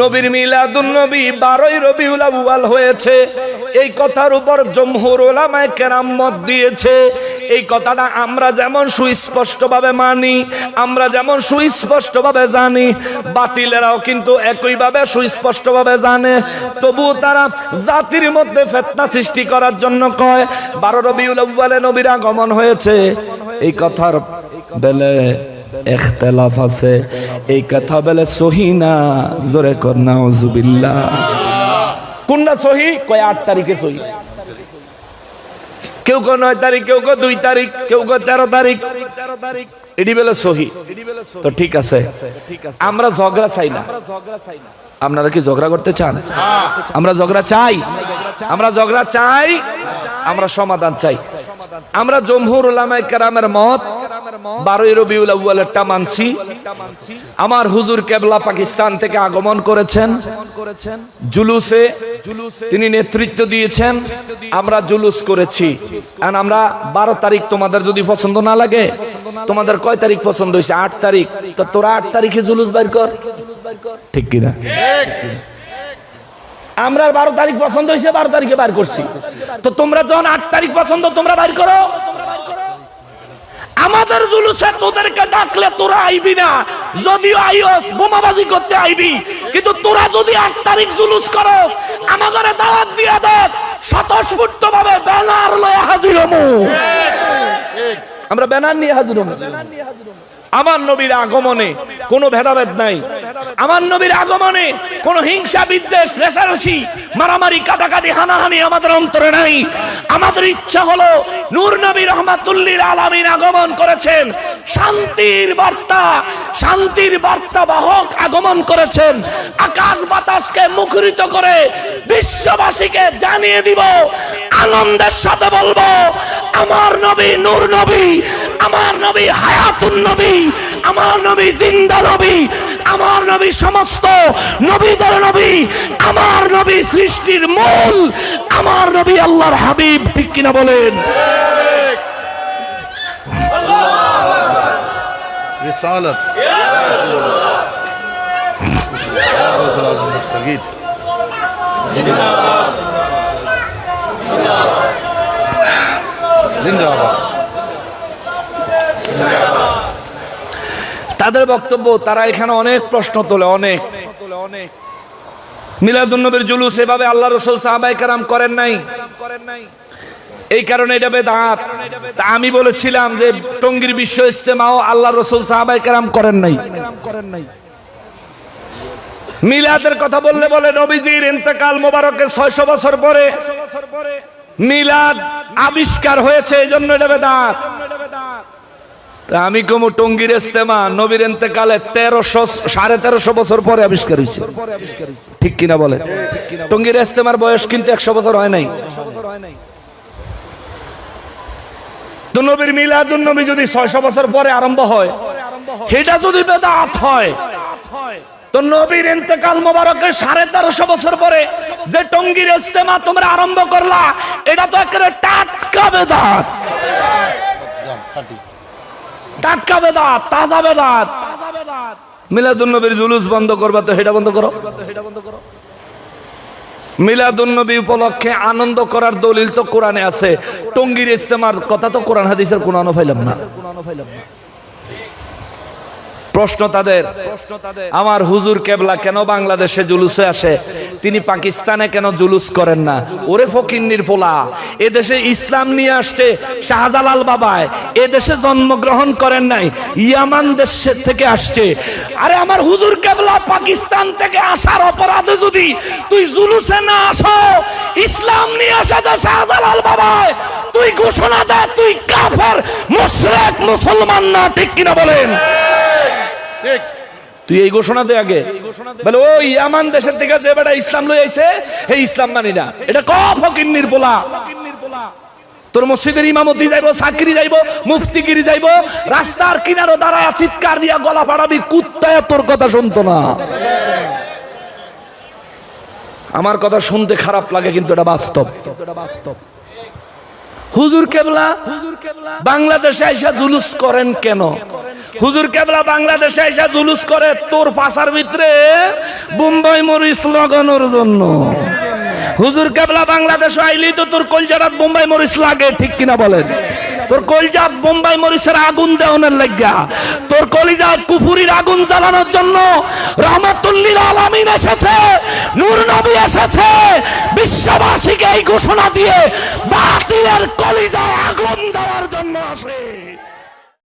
নবীর মিলাদুন নবী বারোই রবিউল আউয়াল হয়েছে। এই কথার উপর জমহুর ওলামায় কেরাম মত দিয়েছে। এই কথাটা আমরা যেমন সুস্পষ্টভাবে মানি, আমরা যেমন সুস্পষ্টভাবে জানি, বাতিলেরাও কিন্তু একইভাবে সুস্পষ্টভাবে জানে। তবু তারা জাতির মধ্যে ফেতনা সৃষ্টি করার জন্য কয়, বারো রবিউল আউয়ালে নবীর আগমন হয়েছে। এই কথার বেলে এখতেলাফ আছে। এই কথা বলে সহি না? জোরে কর, নাউজুবিল্লাহ। কোনটা সহি? কয় আট তারিখে সহি। কেউ কেউ নয় তারিখ, কেউ কেউ দুই তারিখ, কেউ কেউ তেরো তারিখ। তেরো তারিখ ঠিক আছে। আমরা ঝগড়া চাই না। আপনারা কি ঝগড়া করতে চান? আমরা ঝগড়া চাই। আমরা ঝগড়া চাই। আমরা সমাধান চাই। আমরা জমহুর উলামায়ে কেরামের মত বারোই রবিউল আউয়ালেরটা মানছি আমার হুজুর কেবলা পাকিস্তান থেকে আগমন করেছেন। জুলুসে তিনি নেতৃত্ব দিয়েছেন। আমরা জুলুস করেছি। আমরা বারো তারিখ তোমাদের যদি পছন্দ না লাগে, তোমাদের কয় তারিখ পছন্দ হয়েছে? আট তারিখ। তো তোরা আট তারিখে জুলুস বাইর কর। ঠিক কিনা? আমরা বারো তারিখ পছন্দ হয়েছে, বারো তারিখে বার করছি। তো তোমরা যখন আট তারিখ পছন্দ, তোমরা বাইর করো। আমাদের জুলুসে তোদেরকে ডাকলে তোরা আইবি না। যদিও আইস বোমাবাজি করতে আইবি। কিন্তু তোরা যদি আট তারিখ জুলুস করস আমাদের দাওয়াত দিয়ে দেখ স্বতঃস্ফূর্ত ভাবে ব্যানার লয়ে হাজির হমু। আমরা ব্যানার নিয়ে হাজির হমু। আমার নবীর আগমনে কোনো ভেদাভেদ নাই। আমার নবীর আগমনে কোনো হিংসা, বিদ্বেষ রেশারেশি মারামারি, কাটাকাটি, হানাহানি আমাদের অন্তরে নাই। আমাদের ইচ্ছা হলো নূর নবী রহমাতুল্লিল আলামিন আগমন করেছেন, শান্তির বার্তা শান্তির বার্তা বাহক আগমন করেছেন। আকাশ বাতাসকে মুখরিত করে বিশ্ববাসীকে জানিয়ে দিব, আনন্দের সাথে বলব, আমার নবী নূর নবী, আমার নবী হায়াতুন নবী আমার নবী জিন্দা নবী আমার নবী সমস্ত নবীদের নবী আমার নবী সৃষ্টির মূল আমার নবী আল্লাহর হাবিব ঠিক কিনা বলেন رسالة يا رسول তাদের বক্তব্য, তারা এখানে অনেক প্রশ্ন তোলে, অনেক। মিলাদুন্নবীর জুলুস এভাবে আল্লাহ রসুল সাহাবাই কারাম করেন নাই। এই কারণে এটা বেদাত। আমি বলেছিলাম যে টঙ্গীর বিশ্ব ইস্তেমাও আল্লাহ রসুল সাহাবাই কারাম করেন নাই। মিলাদের কথা বললে বলে, নবীজির ইন্তেকাল মোবারকের ছয়শো বছর পরে মিলাদ আবিষ্কার হয়েছে, এই জন্য এটা বেদাত। তা আমি কমু টঙ্গির ইস্তেমা নবীর ইন্তেকালে তেরোশো, সাড়ে তেরোশো বছর পরে আবিষ্কার হয়েছে। ঠিক কিনা বলে? টঙ্গির ইস্তেমার বয়স কিন্তু একশো বছর হয় নাই। নবীর মিলাদুন নবী যদি ছয়শো বছর পরে আরম্ভ হয় সেটা যদি বেদাত হয়, তো নবীর ইন্তেকাল মোবারকের সাড়ে তেরোশো বছর পরে যে টঙ্গির ইস্তেমা তোমরা আরম্ভ করলা, এটা তো একেবারে টাটকা বেদাত। টাটকা বেদাত, তাজা বেদাত। মিলাদুন্নবীর জুলুস বন্ধ করবা তো সেটা বন্ধ করো। মিলাদুন্নবী উপলক্ষে আনন্দ করার দলিল তো কোরআনে আছে। টঙ্গির ইস্তেমার কথা তো কোরআন হাদিসের কোন অনুফাইলাম না। প্রশ্ন তাদের, আমার হুজুর কেবলা কেন বাংলাদেশে জুলুসে আসে? তিনি পাকিস্তানে কেন জুলুস করেন না? ওরে ফকিন্নির পোলা, এদেশে ইসলাম নিয়ে আসছে শাহজালাল বাবায়, এদেশে জন্মগ্রহণ করেন নাই, ইয়ামান দেশ থেকে আসছে। আরে আমার হুজুর কেবলা পাকিস্তান থেকে আসার অপরাধে যদি তুই জুলুসে না আসো, ইসলাম নিয়ে আসা যা শাহজালাল বাবায়, তুই ঘোষণা দে, তুই কাফের, মুশরিক, মুসলমান না, ঠিক কিনা বলেন? তুই এই ঘোষণা দে আগে। বলে ও ইয়ামান দেশের থেকে যে বেটা ইসলাম লই আইছে এই ইসলাম মানি না। এটা ক ফকিন্নির পোলা? তোর মসজিদের ইমামতি যাইবো চাকরি যাইবো মুফতিগিরি যাইবো রাস্তার কিনারো দাঁড়ায় চিৎকার দিয়া গলা ফাড়াবি কুত্তায় তোর কথা শুনতো না। আমার কথা শুনতে খারাপ লাগে কিন্তু এটা বাস্তব। হুজুর কেবলা। বাংলাদেশে আইসা জুলুস করেন কেন? হুজুর কেবলা বাংলাদেশে আইসা জুলুস করে তোর পাশার ভিতরে বোম্বাই মরিচ লাগানোর জন্য। হুজুর কেবলা বাংলাদেশে আইলি তো তোর কলজারাত বোম্বাই মরিচ লাগে, ঠিক কিনা বলেন? তোর কলজা বোম্বাই মরিচের আগুন দেওয়ানোর লাগিয়া, তোর কলিজা কুফুরির আগুন জ্বালানোর জন্য রহমাতুল্লিল আলামিন এসেছে, নূর নবী এসেছে, বিশ্ববাসীকে এই ঘোষণা দিয়ে বাতিলের কলিজায় আগুন দেওয়ার জন্য আসে।